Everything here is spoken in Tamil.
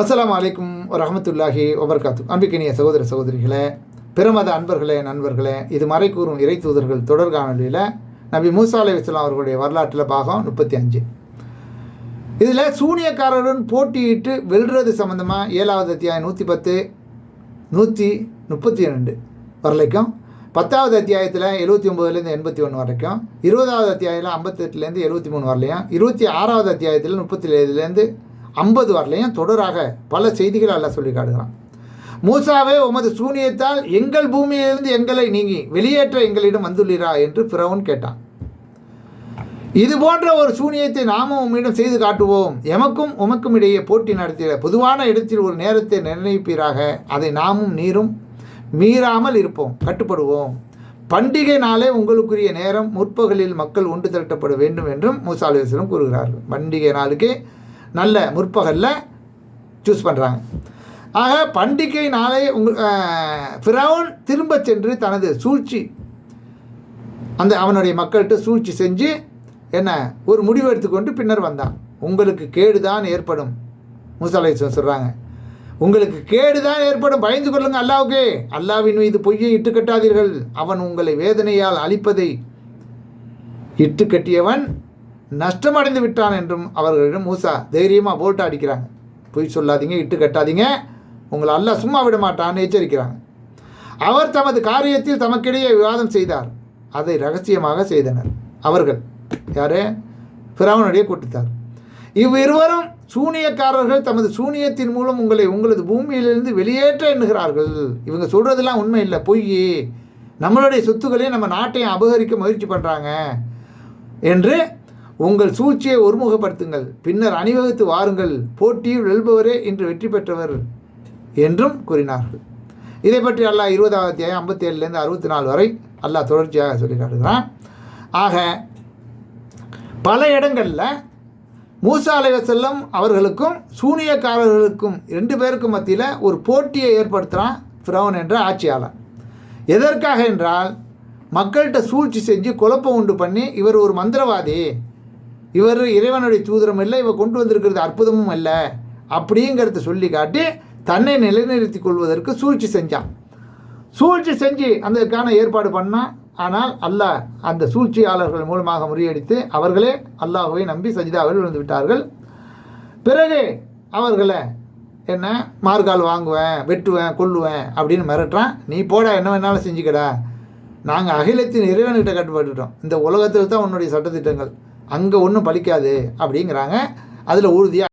அஸ்லாம் வலைக்கும் ரஹமத்துல்லாஹி ஒபர்காத்து அன்பிக்கினிய சகோதர சகோதரிகளே பிரமத அன்பர்களே நண்பர்களே இது மறை கூறும் இறை தூதர்கள் தொடர்காணொலியில் நபி மூசா அலி இஸ்லாம் அவர்களுடைய வரலாற்றில் பாகம் முப்பத்தி அஞ்சு. இதில் சூனியக்காரருடன் போட்டியிட்டு வெல்றது சம்மந்தமாக ஏழாவது அத்தியாயம் நூற்றி பத்து நூற்றி முப்பத்தி ரெண்டு வரலைக்கும் பத்தாவது அத்தியாயத்தில் எழுபத்தி ஒம்பதுலேருந்து எண்பத்தி ஒன்று வரைக்கும் இருபதாவது அத்தியாயத்தில் ஐம்பத்தெட்டுலேருந்து எழுபத்தி மூணு வரலையும் இருபத்தி ஆறாவது அத்தியாயத்தில் முப்பத்தி ஏழுலேருந்து ஐம்பது வரலையும் தொடராக பல செய்திகள் அல்ல சொல்லி காட்டுகிறான். மூசாவே உமது சூனியத்தால் எங்கள் பூமியிலிருந்து எங்களை நீங்கி வெளியேற்ற எங்களிடம் வந்துள்ளீரா என்று பிறவன் கேட்டான். இது போன்ற ஒரு சூனியத்தை நாமும் உம்மிடம் செய்து காட்டுவோம். எமக்கும் உமக்கும் இடையே போட்டி நடத்திய பொதுவான இடத்தில் ஒரு நேரத்தை நிர்ணயிப்பீராக. அதை நாமும் நீரும் மீறாமல் இருப்போம் கட்டுப்படுவோம். பண்டிகை நாளே உங்களுக்குரிய நேரம் முற்பகலில் மக்கள் ஒன்று திரட்டப்பட வேண்டும் என்றும் மூசா கூறுகிறார்கள். பண்டிகை நாளுக்கே நல்ல முற்பகலில் சூஸ் பண்ணுறாங்க ஆக பண்டிகை நாளை உங்கள் ஃபிரவுன் திரும்ப சென்று தனது சூழ்ச்சி அந்த அவனுடைய மக்கள்கிட்ட சூழ்ச்சி செஞ்சு என்ன ஒரு முடிவு எடுத்துக்கொண்டு பின்னர் வந்தான். உங்களுக்கு கேடுதான் ஏற்படும் மூசாலை சொல்கிறாங்க உங்களுக்கு கேடுதான் ஏற்படும் பயந்து கொள்ளுங்க அல்லாவுக்கே. அல்லாவின் மீது பொய்யை இட்டு கட்டாதீர்கள். அவன் உங்களை வேதனையால் அழிப்பதை இட்டு கட்டியவன் நஷ்டமடைந்து விட்டான் என்றும் அவர்களிடம் மூசா தைரியமாக போட்டு அடிக்கிறாங்க. பொய் சொல்லாதீங்க இட்டு கட்டாதீங்க. உங்களை அல்ல சும்மா விட மாட்டான்னு எச்சரிக்கிறாங்க. அவர் தமது காரியத்தில் தமக்கிடையே விவாதம் செய்தார். அதை ரகசியமாக செய்தனர். அவர்கள் யாரே? பிராவனுடைய கூட்டத்தார். இவ்விருவரும் சூனியக்காரர்கள் தமது சூனியத்தின் மூலம் உங்களை உங்களது பூமியிலிருந்து வெளியேற்ற எண்ணுகிறார்கள். இவங்க சொல்கிறதெல்லாம் உண்மை இல்லை பொய். நம்மளுடைய சொத்துக்களையும் நம்ம நாட்டையும் அபகரிக்க முயற்சி பண்ணுறாங்க என்று உங்கள் சூழ்ச்சியை ஒருமுகப்படுத்துங்கள். பின்னர் அணிவகுத்து வாருங்கள். போட்டியில் வெல்பவரே இன்று வெற்றி பெற்றவர் என்றும் கூறினார்கள். இதை பற்றி அல்லாஹ் இருபதாவது அத்தியாயம் ஐம்பத்தி ஏழுலேருந்து அறுபத்தி நாலு வரை அல்லாஹ் தொடர்ச்சியாக சொல்லி காட்டுகிறான் ஆக பல இடங்களில் மூசா அலைவசல்லம் அவர்களுக்கும் சூனியக்காரர்களுக்கும் ரெண்டு பேருக்கும் மத்தியில் ஒரு போட்டியை ஏற்படுத்துகிறான் ஃபிரௌன் என்ற ஆட்சியாளர். எதற்காக என்றால் மக்கள்கிட்ட சூழ்ச்சி செஞ்சு குழப்பம் உண்டு பண்ணி இவர் ஒரு மந்திரவாதி. இவர் இறைவனுடைய தூதரம் இல்லை இவர் கொண்டு வந்திருக்கிறது அற்புதமும் இல்லை அப்படிங்கிறத சொல்லி காட்டி தன்னை நிலைநிறுத்தி கொள்வதற்கு சூழ்ச்சி செஞ்சான். சூழ்ச்சி செஞ்சு அதற்கான ஏற்பாடு பண்ணான். ஆனால் அல்லாஹ் அந்த சூழ்ச்சியாளர்கள் மூலமாக முறியடித்து அவர்களே அல்லாஹுவை நம்பி சஜிதாவில் விழுந்து விட்டார்கள். பிறகு அவர்களை என்ன மார்கால் வாங்குவேன் வெட்டுவேன் கொல்லுவேன் அப்படின்னு மிரட்டுறான். நீ போட என்ன வேணாலும் செஞ்சுக்கடா. நாங்கள் அகிலத்தின் இறைவன்கிட்ட கட்டுப்பட்டுட்டோம். இந்த உலகத்தில் தான் உன்னுடைய சட்டத்திட்டங்கள். அங்கே ஒன்றும் பலிக்காது அப்படிங்கிறாங்க. அதில் உறுதியாக